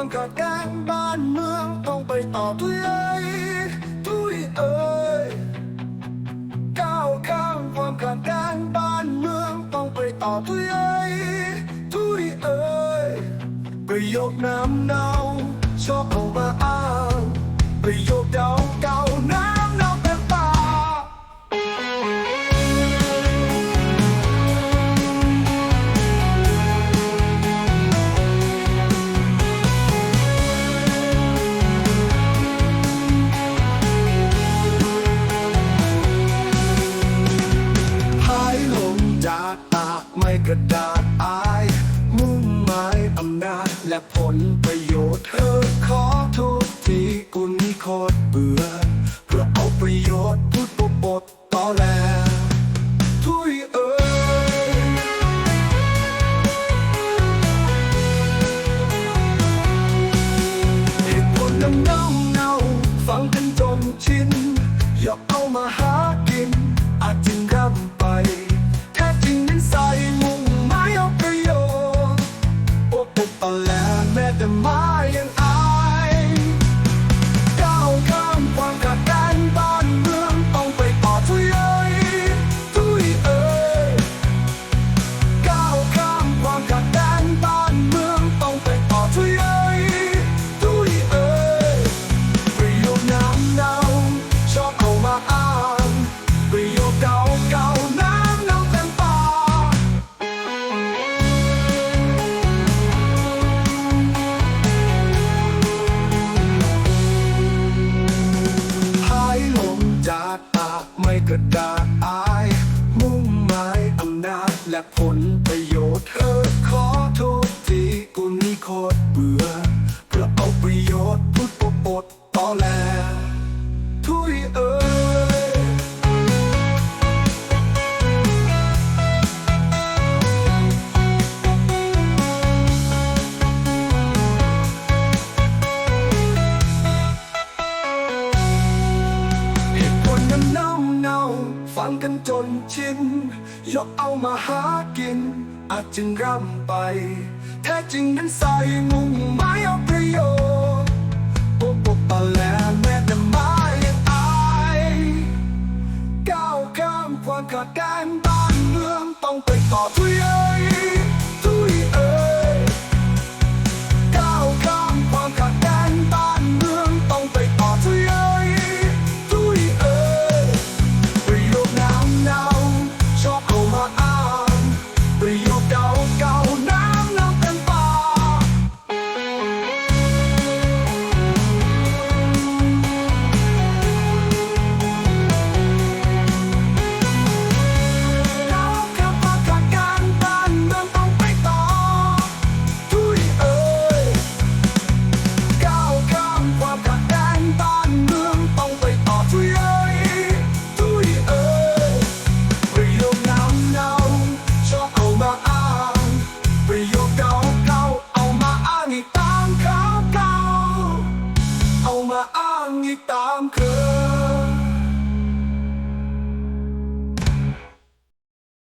ความขัดแกงบ้านเมืองต้องไปต่อทุยเอ้ยทุยเอ้ยก้าวข้ามความขัดแกงบ้านเมืองต้องไปต่อทุยเอ้ยทุยเอ้ยประโยคน้ำเนาชอบเอามาอ้างประโยค ไม่กระดาษอาย มุ่งหมายอำนาจและผลประโยชน์เธอขอโทษ แจากปาจไม่กระดาษอาย มุ่งหมายอำนาจและผลประโยชน์เธอขอโทษที่กูนี่โคตรเบื่อเพื่อเอาประโยชน์พูดปบปดตอแล จนชินยกเอามาหากิน อาจจึงร่ำไป แท้จริงนั้นใส่มุ่งหมายเอาประโยชน์ปกปกตะแลแม้แต่ไม้ยังอายก้าวข้ามความขัดแย้งบ้านเมืองต้องไปต่อทุยเอ้างอีกตามเคย